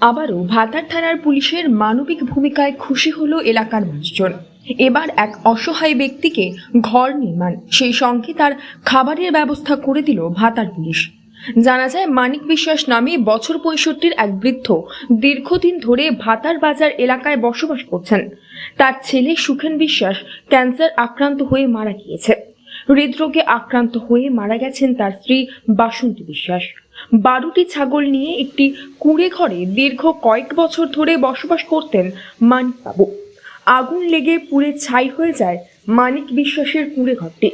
আবারও ভাতার থানার পুলিশের মানবিক ভূমিকায় খুশি হলো এলাকার মানুষজন। এবার এক অসহায় ব্যক্তিকে ঘর নির্মাণ, সেই সঙ্গে তার খাবারের ব্যবস্থা করে দিল ভাতার পুলিশ। জানা যায়, মানিক বিশ্বাস নামে বছর পঁয়ষট্টির এক বৃদ্ধ দীর্ঘদিন ধরে ভাতার বাজার এলাকায় বসবাস করছেন। তার ছেলে সুখেন বিশ্বাস ক্যান্সার আক্রান্ত হয়ে মারা গিয়েছে। হৃদরোগে আক্রান্ত হয়ে মারা গেছেন তার স্ত্রী বাসন্তী বিশ্বাস। বারোটি ছাগল নিয়ে একটি কুড়ে ঘরে দীর্ঘ কয়েক বছর ধরে বসবাস করতেন মানিকবাবু। আগুন লেগে পুড়ে ছাই হয়ে যায় মানিক বিশ্বাসের কুড়ে ঘরটি।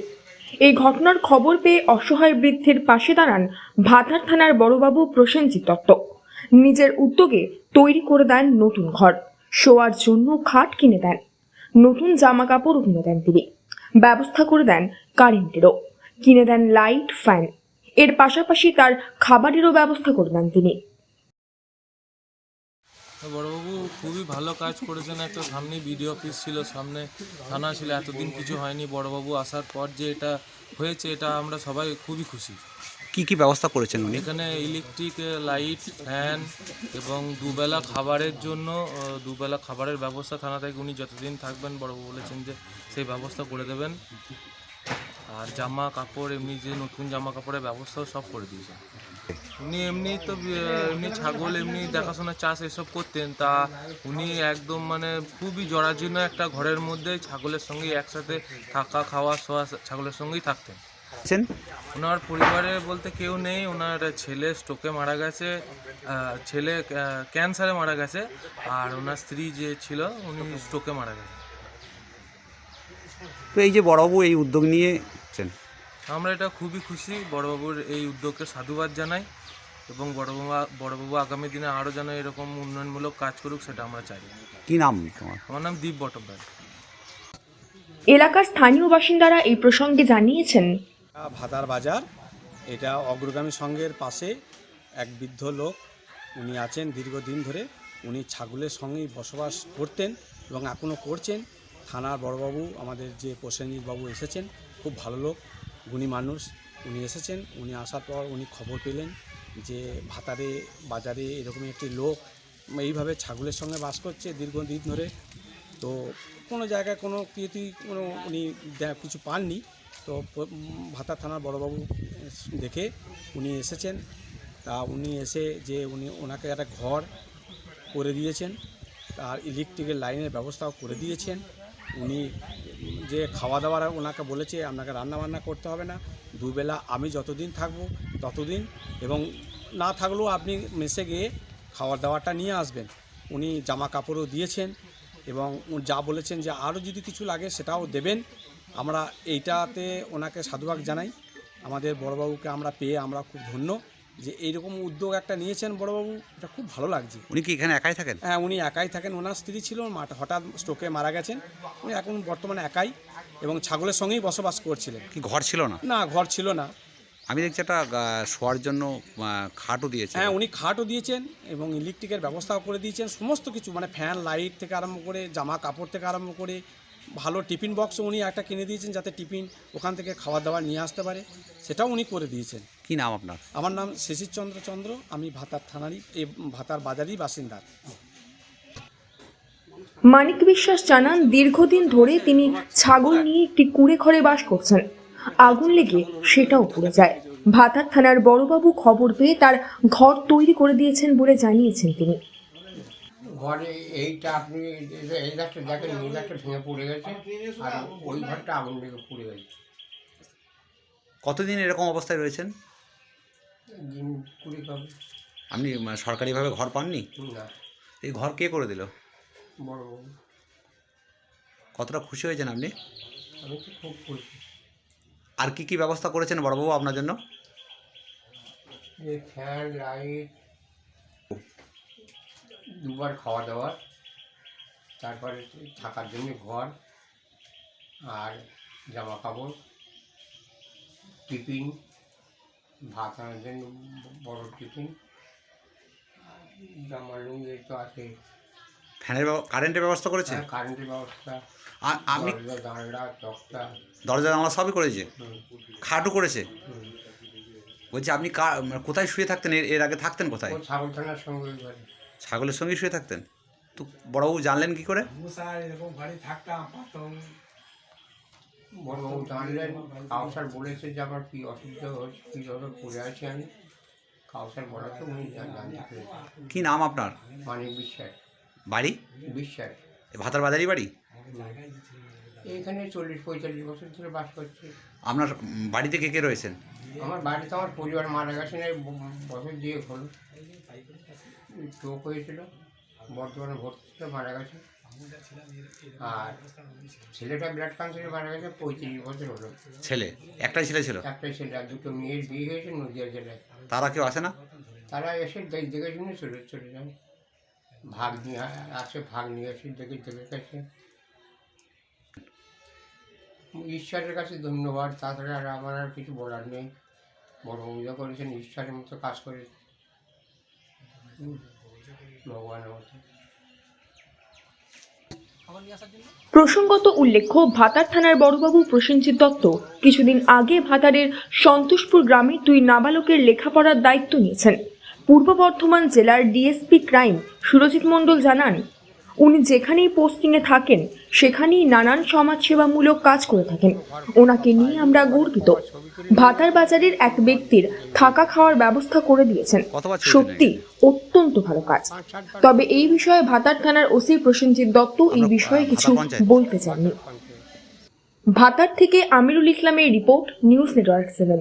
এই ঘটনার খবর পেয়ে অসহায় বৃদ্ধের পাশে দাঁড়ান ভাতার থানার বড়বাবু প্রসেনজিৎ দত্ত। নিজের উদ্যোগে তৈরি করে দেন নতুন ঘর। শোয়ার জন্য খাট কিনে দেন। নতুন জামা কাপড় কিনে দেন তিনি। ব্যবস্থা করে দেন কারেন্টেরও। কিনে দেন লাইট ফ্যান এর পাশাপাশি তার খাবারেরও ব্যবস্থা করে দেন তিনি। বড়বাবু, খুবই ভালো কাজ করেছেন। একটা সামনে বিডিও অফিস ছিল, সামনে থানা ছিল। এতদিন কিছু হয়নি। বড়বাবু আসার পর যে এটা হয়েছে, এটা আমরা সবাই খুবই খুশি। কি কি ব্যবস্থা করেছেন উনি? এখানে ইলেকট্রিক লাইট ফ্যান এবং দুবেলা খাবারের জন্য দুবেলা খাবারের ব্যবস্থা থানা থেকে উনি যতদিন থাকবেন বড়বাবু বলেছেন যে সেই ব্যবস্থা করে দেবেন। আর জামা কাপড়, এমনি যে নতুন জামা কাপড়ের ব্যবস্থাও সব করে দিয়েছেন উনি এমনি তো এমনি ছাগল, এমনি দেখাশোনা, চাষ এসব করতেন। তা উনি একদম মানে খুবই জরাজীর্ণ একটা ঘরের মধ্যে ছাগলের সঙ্গে একসাথে থাকা, খাওয়া, শোয়া, ছাগলের সঙ্গেই থাকতেন। ওনার পরিবারে বলতে কেউ নেই ওনার ছেলে স্ট্রোকে মারা গেছে ছেলে ক্যান্সারে মারা গেছে আর ওনার স্ত্রী যে ছিল উনি স্ট্রোকে মারা গেছে। তো এই যে বড়বাবু এই উদ্যোগ নিয়েছেন আমরা এটা খুবই খুশি বড়বাবুর এই উদ্যোগকে সাধুবাদ জানাই এবং বড়বাবু বড়বাবু আগামী দিনে আরও যেন এরকম উন্নয়নমূলক কাজ করুক সেটা আমরা চাই। কি নাম তোমার? আমার নাম দীপ বটব্যাল এলাকার স্থানীয় বাসিন্দারা এই প্রসঙ্গে জানিয়েছেন ভাতার বাজার। এটা অগ্রগামী সংঘের পাশে এক বৃদ্ধ লোক। উনি আছেন দীর্ঘদিন ধরে। উনি ছাগলের সঙ্গেই বসবাস করতেন এবং এখনও করছেন। থানার বড়বাবু, আমাদের যে প্রসেনজিৎ বাবু এসেছেন, খুব ভালো লোক, গুণী মানুষ। উনি এসেছেন। উনি আসার পর উনি খবর পেলেন যে ভাতারে, বাজারে এরকম একটি লোক এইভাবে ছাগলের সঙ্গে বাস করছে দীর্ঘদিন ধরে। তো কোনো জায়গায় কোনো কীর্তি কোনো উনি কিছু পাননি। তো ভাতা থানার বড়বাবু দেখে উনি এসেছেন। তা উনি এসে যে উনি ওনাকে একটা ঘর করে দিয়েছেন আর ইলেকট্রিকের লাইনের ব্যবস্থাও করে দিয়েছেন। উনি যে খাওয়া দাওয়ার ওনাকে বলেছে, আপনাকে রান্না বান্না করতে হবে না, দুবেলা আমি যতদিন থাকব ততদিন এবং না থাকলেও আপনি মেসে গিয়ে খাওয়ার দাওয়াটা নিয়ে আসবেন। উনি জামা কাপড়ও দিয়েছেন এবং যা বলেছেন যে আরও যদি কিছু লাগে সেটাও দেবেন। আমরা এইটাতে ওনাকে সাধুবাদ জানাই। আমাদের বড়বাবুকে আমরা পেয়ে আমরা খুব ধন্য যে এইরকম উদ্যোগ একটা নিয়েছেন বড়বাবু এটা খুব ভালো লাগছে। উনি কি এখানে একাই থাকেন? হ্যাঁ উনি একাই থাকেন। ওনার স্ত্রী ছিল মাঠ হঠাৎ স্ট্রোকে মারা গেছেন। উনি এখন বর্তমানে একাই এবং ছাগলের সঙ্গেই বসবাস করছিলেন। কি ঘর ছিল না? না ঘর ছিল না। আমি দেখছি একটা শোয়ার জন্য খাটও দিয়েছে হ্যাঁ উনি খাটও দিয়েছেন এবং ইলেকট্রিকের ব্যবস্থাও করে দিয়েছেন। সমস্ত কিছু মানে ফ্যান লাইট থেকে আরম্ভ করে জামা কাপড় থেকে আরম্ভ করে ভালো টিফিন বক্সও উনি একটা কিনে দিয়েছেন যাতে টিফিন ওখান থেকে খাবার দাবার নিয়ে আসতে পারে। সেটাও উনি করে দিয়েছেন। কি নাম আপনার? আমার নাম শিশির চন্দ্র চন্দ্র আমি ভাতার থানারই এই ভাতার বাজারই বাসিন্দা। মানিক বিশ্বাস জানান দীর্ঘদিন ধরে তিনি ছাগল নিয়ে একটি কুড়ে ঘরে বাস করছেন। আগুন লেগে সেটাও পুড়ে যায়। ভাতার থানার বড়বাবু খবর পেয়ে তার ঘর তৈরি করে দিয়েছেন বলে জানিয়েছেন তিনি। ঘরে এইটা আপনি এই- গাছটা দেখেন এই গাছটা ভেঙে পড়ে গেছে আর ওই ঘরটা আগুন লেগে পুড়ে গেছে। কতদিন এরকম অবস্থায় রয়েছেন? দিন কুড়ি কবে আপনি আহ, সরকারিভাবে ঘর পাননি? না। এই ঘর কে করে দিল? বড় কতটা খুশি হয়েছেন আপনি? আমি তো খুব খুশি। আর কি কি ব্যবস্থা করেছেন বড়বাবু আপনার জন্য? এই ফ্যান লাইট দুবার খাওয়া দাওয়ার তারপরে থাকার জন্য ঘর আর জামা কাপড় টিফিন ভাত আনার জন্য বড় টিফিন। জামা লুঙ্গি তো আছে। ফ্যানের কারেন্টের ব্যবস্থা করেছে? হ্যাঁ, কারেন্টের ব্যবস্থা। আ- আপনি দরজা জানলা সবই করেছে? খাটও করেছে? বলছি আপনি কোথায় শুয়ে থাকতেন? এর- এর আগে থাকতেন কোথায়? ও ছাগল থানার সঙ্গে ছাগলের সঙ্গে শুয়ে থাকতেন? তো বড়বাবু জানলেন কি করে? বড়বাবু জানলেন কাউসার বলেছে যে আমার কী অসুবিধা হচ্ছে কীভাবে পড়ে আছি আমি। কাউসার বলাতে উনি জান- জানতে পেরেছেন। কি নাম আপনার? মানিক বিশ্বাস। বাড়ি? বিশ্বাস। ভাতার বাজারি বাড়ি? এইখানে চল্লিশ পঁয়তাল্লিশ বছর ধরে বাস করছি। আপনার বাড়িতে কে কে রয়েছেন? আমার বাড়িতে আমার পরিবার মারা গেছে এই বছর দিয়ে হলো। চোখ হয়েছিল বর্তমানে ভর্তি ছিল মারা গেছে। আর ছেলেটা ব্লাড ক্যান্সারে মারা গেছে পঁয়ত্রিশ বছর হলো। ছেলে? একটাই ছেলে ছিল? একটাই ছেলে আর দুটো মেয়ের বিয়ে হয়েছে নদিয়া জেলায়। তারা কেউ আসে না? তারা এসে দেখ- দেখে শুনে চলে চলে যায়। ভাগ নিয়ে আসে ভাগ নিয়ে আসে দেখে দেখে কাছে ঈশ্বরের কাছে ধন্যবাদ তাছাড়া আর আমার আর কিছু বলার নেই। বড় পূজা করেছেন ঈশ্বরের মতো কাজ করে হুম, প্রসঙ্গত উল্লেখ্য, ভাতার থানার বড়বাবু প্রসেনজিৎ দত্ত কিছুদিন আগে ভাতারের সন্তোষপুর গ্রামে দুই নাবালকের লেখাপড়ার দায়িত্ব নিয়েছেন। পূর্ব বর্ধমান জেলার ডিএসপি ক্রাইম সুরজিৎ মণ্ডল জানান উনি যেখানেই পোস্টিংয়ে থাকেন সেখানেই নানান সমাজসেবামূলক কাজ করে থাকেন। ওনাকে নিয়ে আমরা গর্বিত। ভাতার বাজারের এক ব্যক্তির থাকা খাওয়ার ব্যবস্থা করে দিয়েছেন। সত্যি অত্যন্ত ভালো কাজ। তবে এই বিষয়ে ভাতার থানার ওসি প্রসেনজিৎ দত্ত এই বিষয়ে কিছু বলতে চাননি ভাতার থেকে আমিরুল ইসলামের report news network seven.